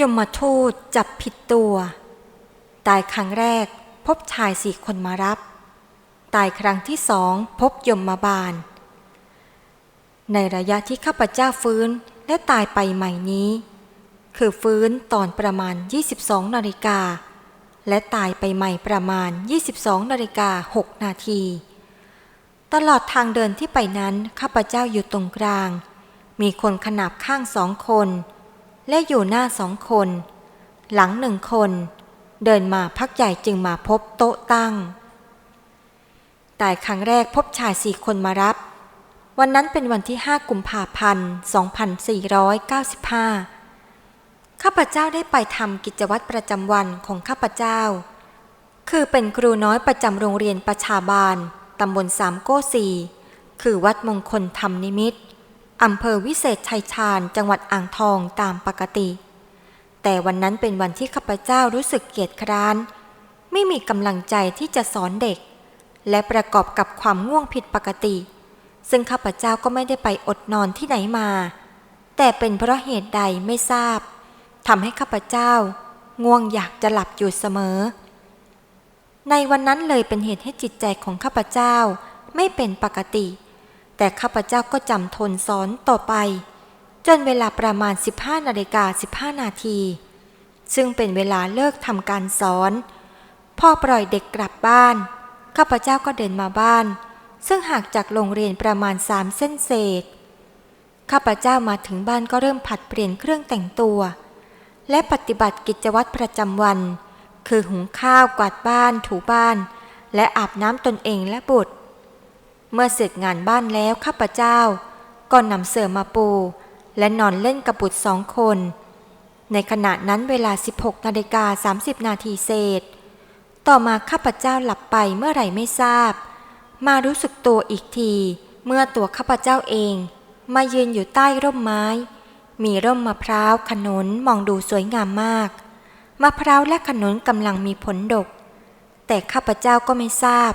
ยมมาทูตจับผิดตัว ตายครั้งแรกพบชายสี่คนมารับ ตายครั้งที่สองพบยมมาบาล ในระยะที่ข้าพเจ้าฟื้นและตายไปใหม่นี้ คือฟื้นตอนประมาณ 22นาฬิกาและตายไปใหม่ประมาณ 22นาฬิกา6นาที ตลอดทางเดินที่ไปนั้นข้าพเจ้าอยู่ตรงกลาง มีคนขนาบข้างสองคน และอยู่หน้าสองคน หลังหนึ่งคน เดินมาพักใหญ่จึงมาพบโต๊ะตั้ง แตายครั้งแรกพบชายสี่คนมารับ วันนั้นเป็นวันที่ 5 กุมภาพันธ์ 2495 ข้าพเจ้าได้ไปทำกิจวัตรประจำวันของข้าพเจ้า คือเป็นครูน้อยประจำโรงเรียนประชาบาลตำบลสามโก้สีคือวัดมงคลธรรมนิมิตร อำเภอวิเศษชัยชาญจังหวัดอ่างทองตามปกติ แต่วันนั้นเป็นวันที่ข้าพเจ้ารู้สึกเกียจคร้าน ไม่มีกำลังใจที่จะสอนเด็ก และประกอบกับความง่วงผิดปกติ ซึ่งข้าพเจ้าก็ไม่ได้ไปอดนอนที่ไหนมา แต่เป็นเพราะเหตุใดไม่ทราบทำให้ข้าพเจ้า ง่วงอยากจะหลับอยู่เสมอ ในวันนั้นเลยเป็นเหตุให้จิตใจของข้าพเจ้าไม่เป็นปกติ แต่ข้าพเจ้าก็จำทนสอนต่อไป จนเวลาประมาณ 15นาฬิกา15 นาที ซึ่งเป็นเวลาเลิกทำการสอน พ่อปล่อยเด็กกลับบ้าน ข้าพเจ้าก็เดินมาบ้าน ซึ่งห่างจากโรงเรียนประมาณสามเส้นเศษ ข้าพเจ้ามาถึงบ้านก็เริ่มผัดเปลี่ยนเครื่องแต่งตัว และปฏิบัติกิจวัตรประจำวัน คือหุงข้าวกวาดบ้านถูบ้าน และอาบน้ำตนเองและบุตร เมื่อเสร็จงานบ้านแล้วข้าพเจ้า ก็นำเสื่อมาปู และนอนเล่นกับบุตรสองคน ในขณะนั้นเวลา 16นาฬิกา30 นาทีเศษ ต่อมาข้าพเจ้าหลับไปเมื่อไหร่ไม่ทราบ มารู้สึกตัวอีกที เมื่อตัวข้าพเจ้าเอง มายืนอยู่ใต้ร่มไม้ มีร่มมะพร้าวขนุนมองดูสวยงามมากมะพร้าวและขนุนกำลังมีผลดก แต่ข้าพเจ้าก็ไม่ทราบ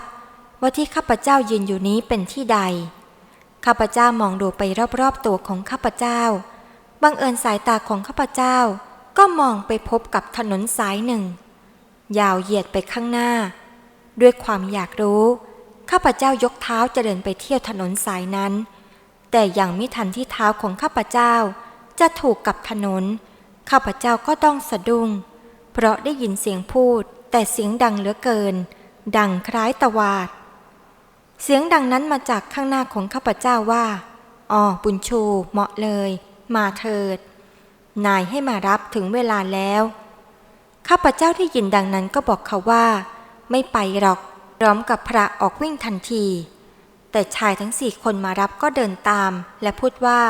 ว่าที่ข้าพเจ้ายืนอยู่นี้เป็นที่ใด ข้าพเจ้ามองดูไปรอบๆตัวของข้าพเจ้า บังเอิญสายตาของข้าพเจ้าก็มองไปพบกับถนนสายหนึ่ง ยาวเหยียดไปข้างหน้า ด้วยความอยากรู้ ข้าพเจ้ายกเท้าจะเดินไปเที่ยวถนนสายนั้น แต่ยังไม่ทันที่เท้าของข้าพเจ้า จะถูกกับถนน ข้าพเจ้าก็ต้องสะดุ้ง เพราะได้ยินเสียงพูดแต่เสียงดังเหลือเกิน ดังคล้ายตะวาด เสียงดังนั้นมาจากข้างหน้าของข้าพเจ้าว่า อ๋อบุญชูเหมาะเลย มาเถิด นายให้มารับถึงเวลาแล้ว ข้าพเจ้าได้ยินดังนั้นก็บอกเขาว่า ไม่ไปหรอกพร้อมกับพระออกวิ่งทันที แต่ชายทั้งสี่คนมารับก็เดินตาม และพูดว่า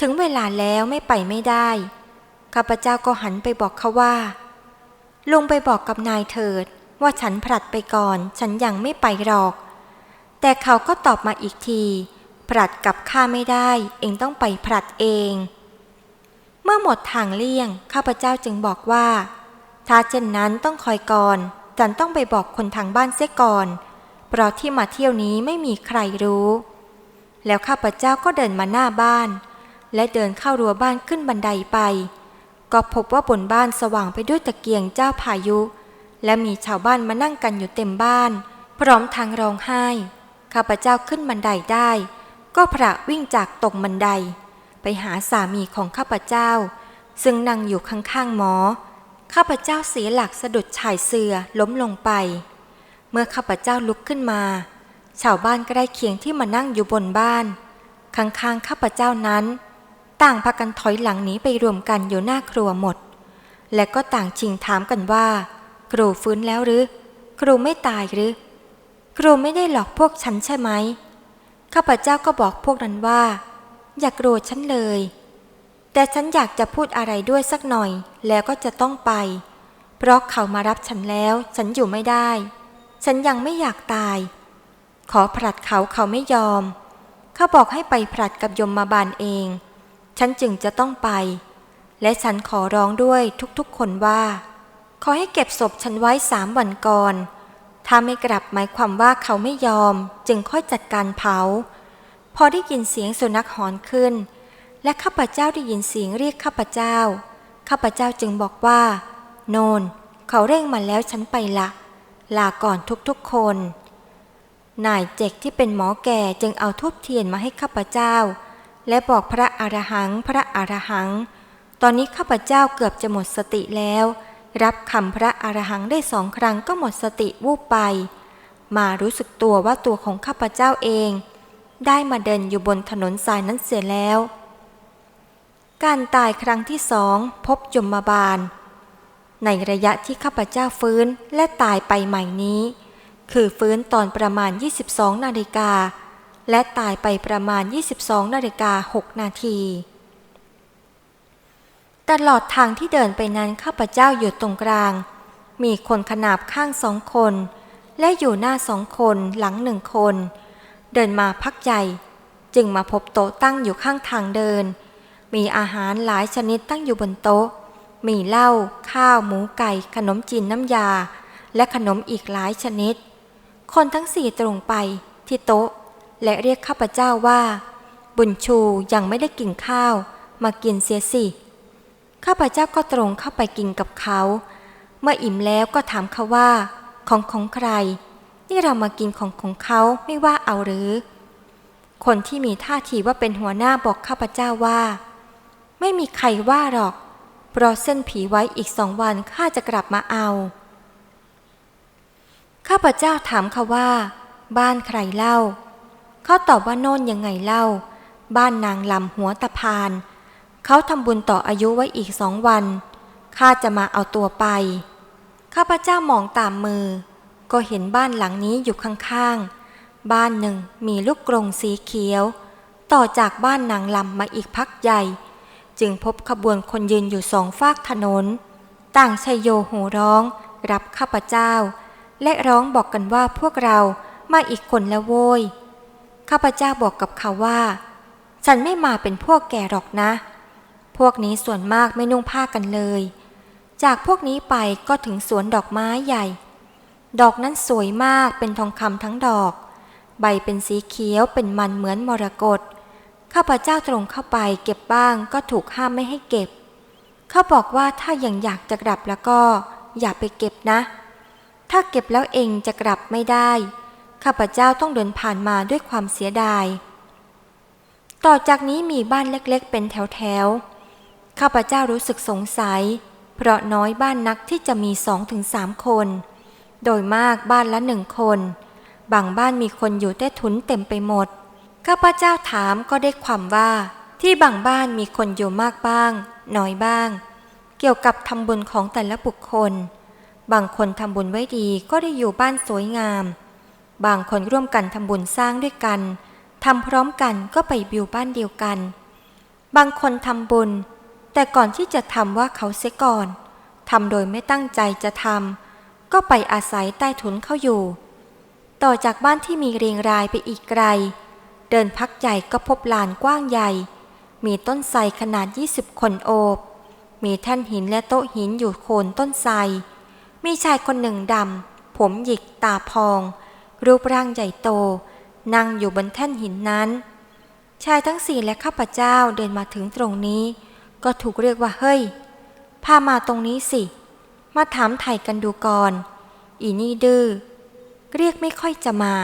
ถึงเวลาแล้วไม่ไปไม่ได้ ข้าพเจ้าก็หันไปบอกเขาว่า ลงไปบอกกับนายเถิด ว่าฉันผลัดไปก่อน ฉันยังไม่ไปหรอก แต่เขาก็ตอบมาอีกที ผลัดกับข้าไม่ได้ เองต้องไปผลัดเอง เมื่อหมดทางเลี่ยง ข้าพเจ้าจึงบอกว่า ถ้าเช่นนั้นต้องคอยก่อน จันต้องไปบอกคนทางบ้านเสียก่อน เพราะที่มาเที่ยวนี้ไม่มีใครรู้ แล้วข้าพเจ้าก็เดินมาหน้าบ้าน และเดินเข้ารั้วบ้านขึ้นบันไดไป ก็พบว่าบนบ้านสว่างไปด้วยตะเกียงเจ้าพายุ และมีชาวบ้านมานั่งกันอยู่เต็มบ้าน พร้อมทางร้องไห้ ข้าพเจ้าขึ้นบันไดได้ ก็พระวิ่งจากตกบันได ไปหาสามีของข้าพเจ้า ซึ่งนั่งอยู่ข้างๆหมอ ข้าพเจ้าเสียหลักสะดุดชายเสือล้มลงไป เมื่อข้าพเจ้าลุกขึ้นมา ชาวบ้านใกล้เคียงที่มานั่งอยู่บนบ้าน ข้างๆข้าพเจ้านั้น ต่างพากันถอยหลังหนีไปรวมกันอยู่หน้าครัวหมด และก็ต่างชิงถามกันว่า ครูฟื้นแล้วหรือ ครูไม่ตายหรือ ครูไม่ได้หลอกพวกฉันใช่ไหม ข้าพเจ้าก็บอกพวกนั้นว่า อย่ากโกรธฉันเลย แต่ฉันอยากจะพูดอะไรด้วยสักหน่อยแล้วก็จะต้องไป เพราะเขามารับฉันแล้วฉันอยู่ไม่ได้ ฉันยังไม่อยากตาย ขอผลัดเขาเขาไม่ยอม เขาบอกให้ไปผลัดกับยมมาบาลเอง ฉันจึงจะต้องไป และฉันขอร้องด้วยทุกๆคนว่า ขอให้เก็บศพฉันไว้สามวันก่อน ถ้าไม่กลับหมายความว่าเขาไม่ยอมจึงค่อยจัดการเผา พอได้ยินเสียงสุนัขหอนขึ้น และข้าพเจ้าได้ยินเสียงเรียกข้าพเจ้า ข้าพเจ้าจึงบอกว่า โนน เขาเร่งมาแล้วฉันไปละลาก่อนทุกๆคน นายเจกที่เป็นหมอแก่จึงเอาทูบเทียนมาให้ข้าพเจ้า และบอกพระอรหังพระอรหัง ตอนนี้ข้าพเจ้าเกือบจะหมดสติแล้ว รับคำพระอรหังได้สองครั้งก็หมดสติวูบไป มารู้สึกตัวว่าตัวของข้าพเจ้าเอง ได้มาเดินอยู่บนถนนสายนั้นเสียแล้ว การตายครั้งที่สองพบยมบาล ในระยะที่ข้าพเจ้าฟื้นและตายไปใหม่นี้ คือฟื้นตอนประมาณ 22 นาฬิกาและตายไปประมาณ 22 นาฬิกา 6 นาที ตลอดทางที่เดินไปนั้นข้าพเจ้าอยู่ตรงกลาง มีคนขนาบข้างสองคน และอยู่หน้าสองคนหลังหนึ่งคน เดินมาพักใหญ่จึงมาพบโต๊ะตั้งอยู่ข้างทางเดิน มีอาหารหลายชนิดตั้งอยู่บนโต๊ะ มีเหล้าข้าวหมูไก่ ขนมจีนน้ำยา และขนมอีกหลายชนิด คนทั้งสี่ตรงไปที่โต๊ะ และเรียกข้าพเจ้าว่า บุญชูยังไม่ได้กินข้าว มากินเสียสิ ข้าพเจ้าก็ตรงเข้าไปกินกับเขา เมื่ออิ่มแล้วก็ถามเขาว่า ของของใคร นี่เรามากินของของเขาไม่ว่าเอาหรือ คนที่มีท่าทีว่าเป็นหัวหน้าบอกข้าพเจ้าว่า ไม่มีใครว่าหรอกเพราะเส้นผีไว้อีกสองวันข้าจะกลับมาเอา ข้าพเจ้าถามเขาว่า บ้านใครเล่า เขาตอบว่าโน่นยังไงเล่า บ้านนางลำหัวตะพาน เขาทำบุญต่ออายุไว้อีกสองวัน ข้าจะมาเอาตัวไป ข้าพเจ้ามองตามมือ ก็เห็นบ้านหลังนี้อยู่ข้างๆ บ้านหนึ่งมีลูกกรงสีเขียว ต่อจากบ้านนางลำมาอีกพักใหญ่ จึงพบขบวนคนยืนอยู่สองฝากถนน ต่างชัยโยโห่ร้อง รับข้าพเจ้า และร้องบอกกันว่าพวกเรามาอีกคนแล้วโว้ยข้าพเจ้าบอกกับเขาว่า ฉันไม่มาเป็นพวกแกหรอกนะ พวกนี้ส่วนมากไม่นุ่งผ้ากันเลย จากพวกนี้ไปก็ถึงสวนดอกไม้ใหญ่ ดอกนั้นสวยมากเป็นทองคำทั้งดอก ใบเป็นสีเขียวเป็นมันเหมือนมรกตข้าพเจ้าตรงเข้าไปเก็บบ้างก็ถูกห้ามไม่ให้เก็บ เขาบอกว่าถ้ายังอยากจะกลับแล้วก็อย่าไปเก็บนะ ถ้าเก็บแล้วเองจะกลับไม่ได้ข้าพเจ้าต้องเดินผ่านมาด้วยความเสียดาย ต่อจากนี้มีบ้านเล็กๆ เป็นแถวๆ ข้าพเจ้ารู้สึกสงสัย เพราะน้อยบ้านนักที่จะมีสองถึงสามคน โดยมากบ้านละหนึ่งคน บางบ้านมีคนอยู่แต่ทุนเต็มไปหมด ข้าพเจ้าถามก็ได้ความว่า ที่บางบ้านมีคนอยู่มากบ้าง น้อยบ้าง เกี่ยวกับทำบุญของแต่ละบุคคล บางคนทำบุญไว้ดีก็ได้อยู่บ้านสวยงาม บางคนร่วมกันทำบุญสร้างด้วยกันทำพร้อมกันก็ไปอยู่บ้านเดียวกัน บางคนทำบุญ แต่ก่อนที่จะทำว่าเขาเสียก่อนทำโดยไม่ตั้งใจจะทำก็ไปอาศัยใต้ถุนเขาอยู่ ต่อจากบ้านที่มีเรียงรายไปอีกไกล เดินพักใหญ่ก็พบลานกว้างใหญ่ มีต้นไทรขนาด 20 คนโอบ มีแท่นหินและโต๊ะหินอยู่โคนต้นไทรมีชายคนหนึ่งดำ ผมหยิกตาพอง รูปร่างใหญ่โต นั่งอยู่บนแท่นหินนั้น ชายทั้งสี่และข้าพเจ้าเดินมาถึงตรงนี้ ก็ถูกเรียกว่าเฮ้ย พามาตรงนี้สิ มาถามไถ่กันดูก่อน อีนี่ดื้อ เรียกไม่ค่อยจะมา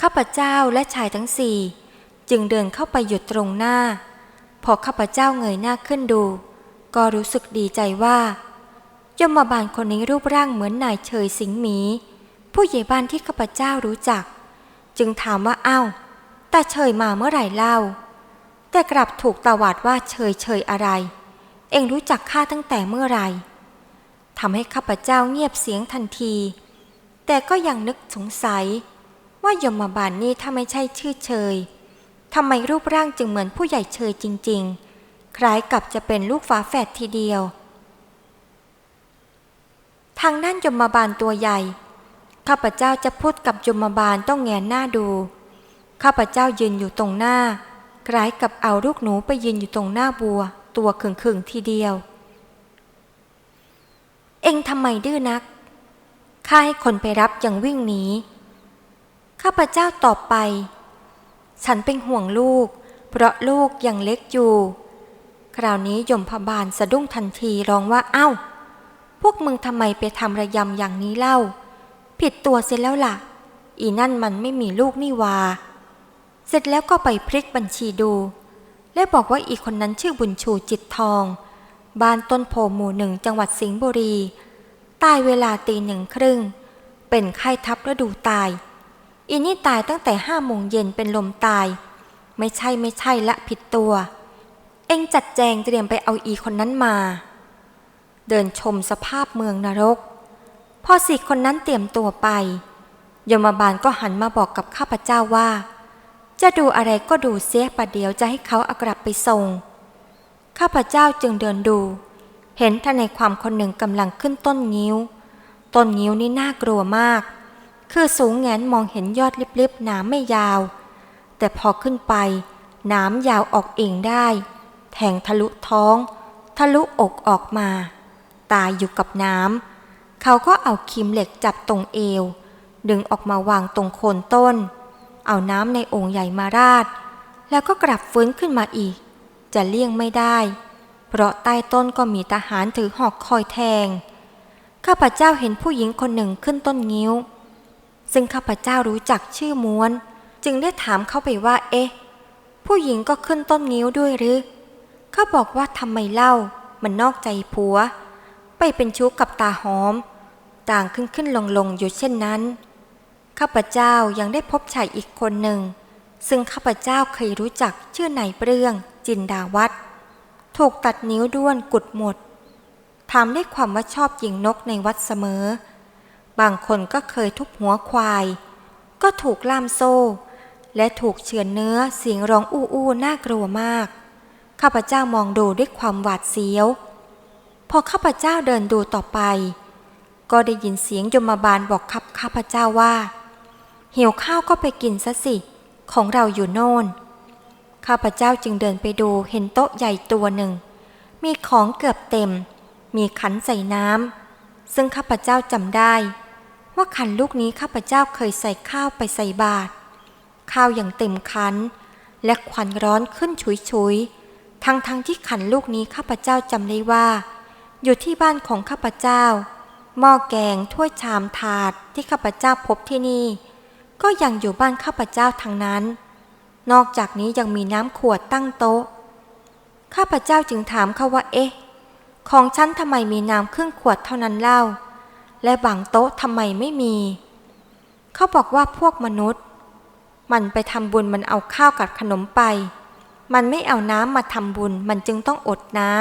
ข้าพเจ้าและชายทั้งสี่จึงเดินเข้าไปหยุดตรงหน้า พอข้าพเจ้าเงยหน้าขึ้นดู ก็รู้สึกดีใจว่ายมบาลคนนี้รูปร่างเหมือนนายเฉยสิงหมี ผู้ใหญ่บ้านที่ข้าพเจ้ารู้จัก จึงถามว่าอ้าวตาเฉยมาเมื่อไหร่เล่า แต่กลับถูกตาวาดว่าเฉยเฉยอะไร เองรู้จักข้าตั้งแต่เมื่อไรทำให้ข้าพเจ้าเงียบเสียงทันที แต่ก็ยังนึกสงสัย ว่ายมบาลนี่ถ้าไม่ใช่ชื่อเชยทำไมรูปร่างจึงเหมือนผู้ใหญ่เชยจริง ๆ คล้ายกับจะเป็นลูกฝาแฝดทีเดียว ทางด้านยมบาลตัวใหญ่ ข้าพเจ้าจะพูดกับยมบาลต้องแงนหน้าดู ข้าพเจ้ายืนอยู่ตรงหน้า คล้ายกับเอาลูกหนูไปยืนอยู่ตรงหน้าบัว ตัวขึงๆทีเดียว เอ็งทำไมดื้อนัก ข้าให้คนไปรับยังวิ่งหนี ข้าพเจ้าตอบไป ฉันเป็นห่วงลูก เพราะลูกยังเล็กอยู่ คราวนี้ยมพบาลสะดุ้งทันทีร้องว่าเอ้า พวกมึงทำไมไปทำระยำอย่างนี้เล่า ผิดตัวเสร็จแล้วล่ะ อีนั่นมันไม่มีลูกนี่วา เสร็จแล้วก็ไปพลิกบัญชีดู และบอกว่าอีกคนนั้นชื่อบุญชูจิตทอง บ้านต้นโพหมู่หนึ่งจังหวัดสิงห์บุรี ตายเวลาตีหนึ่งครึ่ง เป็นไข้ทับฤดูตายอีนี่ตายตั้งแต่ห้าโมงเย็นเป็นลมตาย ไม่ใช่ไม่ใช่ละผิดตัว เองจัดแจงเตรียมไปเอาอีคนนั้นมา เดินชมสภาพเมืองนรก พอสี่คนนั้นเตรียมตัวไป ยมบาลก็หันมาบอกกับข้าพเจ้าว่า จะดูอะไรก็ดูเสียประเดี๋ยวจะให้เขาเอากลับไปส่ง ข้าพเจ้าจึงเดินดู เห็นทนายความคนหนึ่งกำลังขึ้นต้นงิ้ว ต้นงิ้วนี่น่ากลัวมาก คือสูงแงนมองเห็นยอดลิบๆหน้ำไม่ยาว แต่พอขึ้นไปหน้ำยาวออกเองได้ แทงทะลุท้อง ทะลุอกออกมา ตายอยู่กับน้ำเขาก็เอาคีมเหล็กจับตรงเอว ดึงออกมาวางตรงโคนต้น เอาน้ำในโอ่งใหญ่มาราด แล้วก็กลับฟื้นขึ้นมาอีก จะเลี่ยงไม่ได้ เพราะใต้ต้นก็มีทหารถือหอกคอยแทง ข้าพเจ้าเห็นผู้หญิงคนหนึ่งขึ้นต้นงิ้ว ซึ่งข้าพเจ้ารู้จักชื่อม้วน จึงได้ถามเขาไปว่า เอ๊ะ ผู้หญิงก็ขึ้นต้นงิ้วด้วยหรือเขาบอกว่าทำไมเล่า มันนอกใจผัว ไปเป็นชู้กับตาหอม ต่างขึ้นขึ้นลงลงอยู่เช่นนั้น ข้าพเจ้ายังได้พบชายอีกคนหนึ่ง ซึ่งข้าพเจ้าเคยรู้จักชื่อนายเปรืองจินดาวัฒน์ถูกตัดนิ้วด้วนกุดหมดถามได้ความว่าชอบยิงนกในวัดเสมอ บางคนก็เคยทุบหัวควาย ก็ถูกล่ามโซ่ และถูกเฉือนเนื้อเสียงร้องอู้อู้น่ากลัวมาก ข้าพเจ้ามองดูด้วยความหวาดเสียว พอข้าพเจ้าเดินดูต่อไป ก็ได้ยินเสียงยมบาลบอกขับข้าพเจ้าว่า หิวข้าวก็ไปกินซะสิ ของเราอยู่โน่น ข้าพเจ้าจึงเดินไปดูเห็นโต๊ะใหญ่ตัวหนึ่ง มีของเกือบเต็ม มีขันใส่น้ำซึ่งข้าพเจ้าจำได้ ว่าขันลูกนี้ข้าพเจ้าเคยใส่ข้าวไปใส่บาตรข้าวอย่างเต็มขัน และควันร้อนขึ้นฉุยๆ ทั้งๆทที่ขันลูกนี้ข้าพเจ้าจำได้ว่า อยู่ที่บ้านของข้าพเจ้าหม้อแกงถ้วยชามถาดที่ข้าพเจ้าพบที่นี่ ก็ยังอยู่บ้านข้าพเจ้าทั้งนั้น นอกจากนี้ยังมีน้ำขวดตั้งโต๊ะ ข้าพเจ้าจึงถามเขาว่าเอ๊ะ ของฉันทำไมมีน้ำครึ่งขวดเท่านั้นเล่า และบางโต๊ะทำไมไม่มี เขาบอกว่าพวกมนุษย์ มันไปทำบุญมันเอาข้าวกับขนมไป มันไม่เอาน้ำมาทำบุญมันจึงต้องอดน้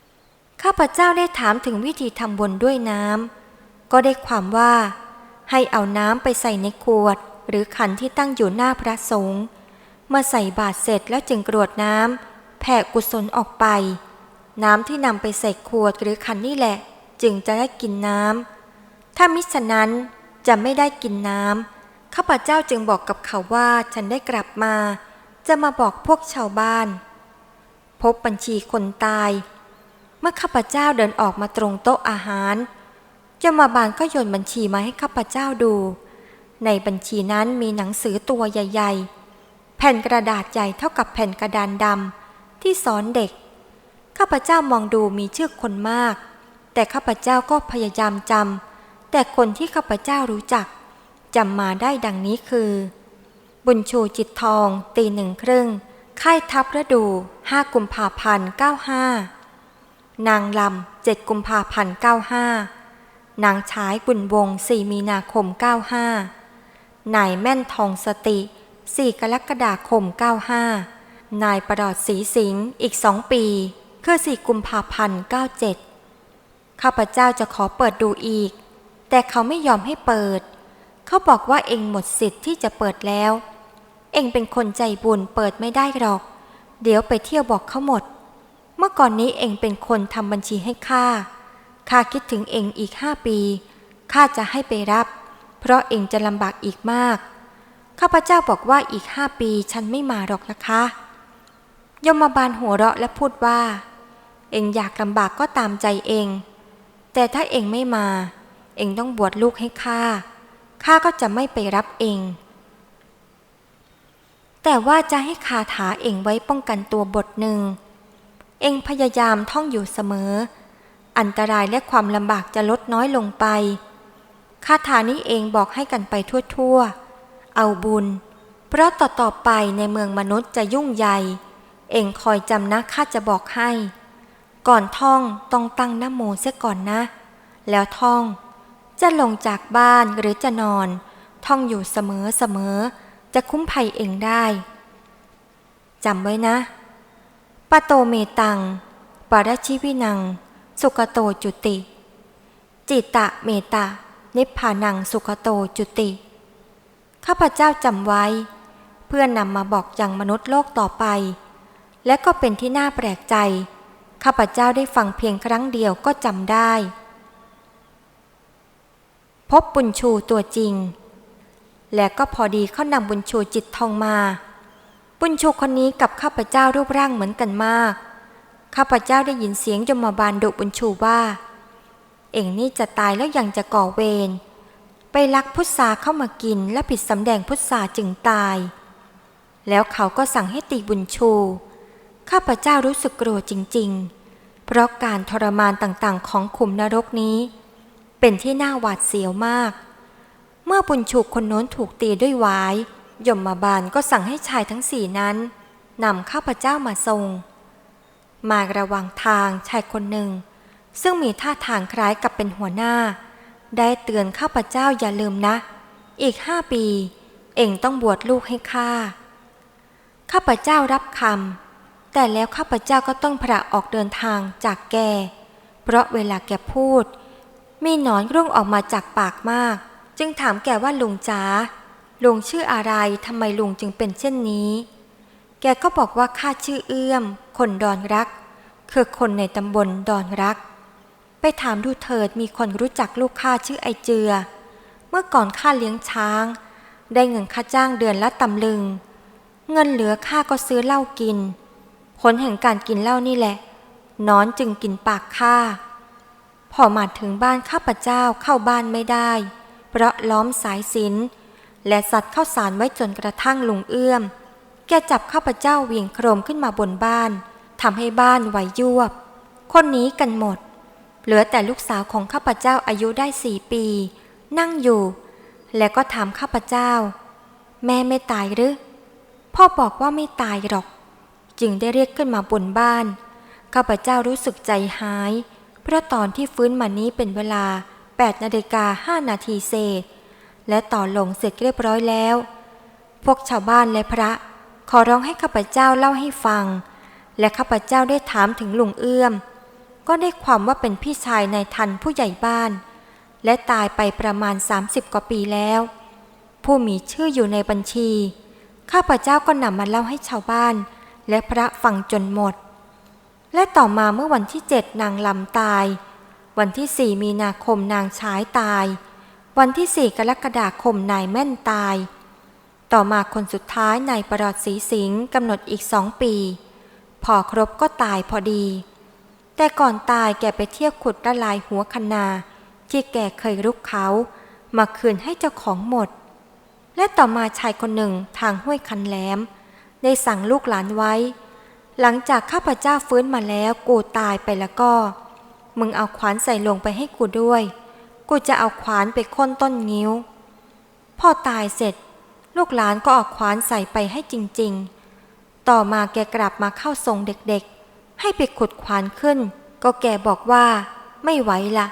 ำข้าพเจ้าได้ถามถึงวิธีทำบุญด้วยน้ำก็ได้ความว่า ให้เอาน้ำไปใส่ในขวด หรือขันที่ตั้งอยู่หน้าพระสงฆ์เมื่อใส่บาตรเสร็จแล้วจึงกรวดน้ำแผ่กุศลออกไป น้ำที่นำไปใส่ขวดหรือขันนี่แหละ จึงจะได้กินน้ำถ้ามิฉะนั้นจะไม่ได้กินน้ำข้าพเจ้าจึงบอกกับเขาว่าฉันได้กลับมา จะมาบอกพวกชาวบ้าน พบบัญชีคนตาย เมื่อข้าพเจ้าเดินออกมาตรงโต๊ะอาหาร เจ้ามาบานก็โยนบัญชีมาให้ข้าพเจ้าดู ในบัญชีนั้นมีหนังสือตัวใหญ่ ๆ แผ่นกระดาษใหญ่เท่ากับแผ่นกระดานดำที่สอนเด็ก ข้าพเจ้ามองดูมีชื่อคนมาก แต่ข้าพเจ้าก็พยายามจำแต่คนที่ข้าพเจ้ารู้จักจำมาได้ดังนี้คือ บุญชูจิตทอง ตีหนึ่งครึ่ง ค่ายทับฤดูห้ากุมภาพันธ์เก้าห้านางลำเจ็ดกุมภาพันธ์เก้าห้า นางฉายบุญวงสี่มีนาคมเก้าห้านายแม่นทองสติสี่กรกฎาคมเก้าห้านายประดอดสีสิงห์อีกสองปี คือสี่กุมภาพันธ์เก้าเจ็ดข้าพเจ้าจะขอเปิดดูอีก แต่เขาไม่ยอมให้เปิด เขาบอกว่าเองหมดสิทธิ์ที่จะเปิดแล้ว เองเป็นคนใจบุญเปิดไม่ได้หรอก เดี๋ยวไปเที่ยวบอกเขาหมด เมื่อก่อนนี้เองเป็นคนทำบัญชีให้ข้า ข้าคิดถึงเองอีกห้าปี ข้าจะให้ไปรับ เพราะเองจะลำบากอีกมาก ข้าพเจ้าบอกว่าอีกห้าปีฉันไม่มาหรอกนะคะยมบาลหัวเราะและพูดว่า เองอยากลำบากก็ตามใจเอง แต่ถ้าเองไม่มา เองต้องบวชลูกให้ข้า ข้าก็จะไม่ไปรับเอง แต่ว่าจะให้คาถาเองไว้ป้องกันตัวบทหนึ่ง เองพยายามท่องอยู่เสมอ อันตรายและความลำบากจะลดน้อยลงไป คาถานี้เองบอกให้กันไปทั่วๆ เอาบุญ เพราะต่อๆไปในเมืองมนุษย์จะยุ่งใหญ่ เองคอยจำนะข้าจะบอกให้ ก่อนท่องต้องตั้งนะโมเสียก่อนนะ แล้วท่อง จะลงจากบ้านหรือจะนอน ท่องอยู่เสมอเสมอๆจะคุ้มภัยเองได้จำไว้นะปะโตเมตังปรชิวินัง สุขโตจุติ จิตตะเมตะนิพพานังสุขโตจุติ ข้าพเจ้าจำไว้ เพื่อนนำมาบอกยังมนุษย์โลกต่อไป และก็เป็นที่น่าแปลกใจ ข้าพเจ้าได้ฟังเพียงครั้งเดียวก็จำได้ พบบุญชูตัวจริง และก็พอดีเขานำบุญชูจิตทองมา บุญชูคนนี้กับข้าพเจ้ารูปร่างเหมือนกันมาก ข้าพเจ้าได้ยินเสียงยมบาลดุบุญชูว่า เอ็งนี่จะตายแล้วยังจะก่อเวร ไปลักพุทราเข้ามากินและผิดสำแดงพุทราจึงตาย แล้วเขาก็สั่งให้ตีบุญชู ข้าพเจ้ารู้สึกกลัวจริง ๆ เพราะการทรมานต่างๆ ของขุมนรกนี้ เป็นที่น่าหวาดเสียวมาก เมื่อบุญชูคนโน้นถูกตีด้วยวายยมมาบาลก็สั่งให้ชายทั้งสี่นั้นนำข้าพเจ้ามาทรง มาระว่างทางชายคนหนึ่ง ซึ่งมีท่าทางคล้ายกับเป็นหัวหน้า ได้เตือนข้าพเจ้าอย่าลืมนะ อีกห้าปี เองต้องบวชลูกให้ข้าข้าพเจ้ารับคำแต่แล้วข้าพเจ้าก็ต้องพระออกเดินทางจากแก เพราะเวลาแกพูด มีหนอนร่วงออกมาจากปากมาก จึงถามแกว่าลุงจ๋าลุงชื่ออะไรทำไมลุงจึงเป็นเช่นนี้ แกก็บอกว่าข้าชื่อเอื้อม คนดอนรัก คือคนในตำบลดอนรัก ไปถามดูเถิดมีคนรู้จักลูกข้าชื่อไอเจือ เมื่อก่อนข้าเลี้ยงช้าง ได้เงินค่าจ้างเดือนละตำลึง เงินเหลือข้าก็ซื้อเหล้ากิน ผลแห่งการกินเหล้านี่แหละนอนจึงกินปากข้าพอมาถึงบ้านข้าพเจ้าเข้าบ้านไม่ได้ เพราะล้อมสายสินและสัตว์เข้าสารไว้จนกระทั่งลุงเอื้อม แกจับข้าพเจ้าเวี่ยงโครมขึ้นมาบนบ้าน ทำให้บ้านไหวยวบ คนนี้กันหมด เหลือแต่ลูกสาวของข้าพเจ้าอายุได้สี่ปี นั่งอยู่ และก็ถามข้าพเจ้า แม่ไม่ตายหรือ พ่อบอกว่าไม่ตายหรอก จึงได้เรียกขึ้นมาบนบ้าน ข้าพเจ้ารู้สึกใจหาย เพราะตอนที่ฟื้นมานี้เป็นเวลา8นาฬิกา5นาทีเศษ และต่อลงเสร็จเรียบร้อยแล้ว พวกชาวบ้านและพระขอร้องให้ข้าพเจ้าเล่าให้ฟัง และข้าพเจ้าได้ถามถึงลุงเอื้อม ก็ได้ความว่าเป็นพี่ชายนายทันผู้ใหญ่บ้าน และตายไปประมาณ 30 กว่าปีแล้ว ผู้มีชื่ออยู่ในบัญชี ข้าพเจ้าก็นำมาเล่าให้ชาวบ้าน และพระฟังจนหมด และต่อมาเมื่อวันที่เจ็ดนางลำตาย วันที่สี่มีนาคมนางฉายตาย วันที่สี่กรกฎาคมนายแม่นตาย ต่อมาคนสุดท้ายนายประหลอดศรีสิงห์กำหนดอีกสองปี พอครบก็ตายพอดี แต่ก่อนตายแกไปเที่ยวขุดละลายหัวคนา ที่แกเคยรุกเขา มาคืนให้เจ้าของหมด และต่อมาชายคนหนึ่งทางห้วยคันแหลม ได้สั่งลูกหลานไว้ หลังจากข้าพเจ้าฟื้นมาแล้วกูตายไปแล้วก็ มึงเอาขวานใส่ลงไปให้กูด้วย กูจะเอาขวานไปค้นต้นงิ้วพ่อตายเสร็จ ลูกหลานก็เอาขวานใส่ไปให้จริง ๆ ต่อมาแกกลับมาเข้าทรงเด็กๆ ให้ไปขุดขวานขึ้น ก็แกบอกว่า ไม่ไหวละ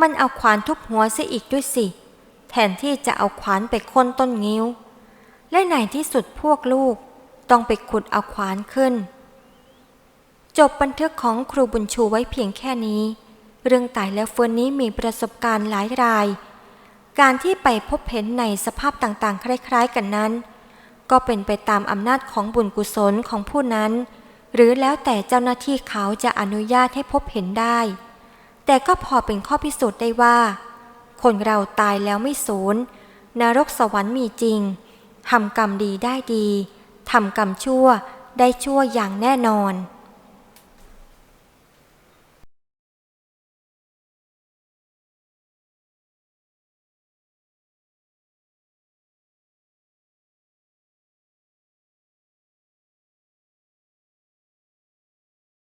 มันเอาขวานทุบหัวเสียอีกด้วยสิ แทนที่จะเอาขวานไปค้นต้นงิ้ว และในที่สุดพวกลูก ต้องไปขุดเอาขวานขึ้น จบบันทึกของครูบุญชูไว้เพียงแค่นี้ เรื่องตายแล้วฟื้นนี้มีประสบการณ์หลายราย การที่ไปพบเห็นในสภาพต่างๆ คล้ายๆกันนั้น ก็เป็นไปตามอำนาจของบุญกุศลของผู้นั้น หรือแล้วแต่เจ้าหน้าที่เขาจะอนุญาตให้พบเห็นได้ แต่ก็พอเป็นข้อพิสูจน์ได้ว่า คนเราตายแล้วไม่สูญนรกสวรรค์มีจริงทำกรรมดีได้ดีทำกรรมชั่วได้ชั่วอย่างแน่นอน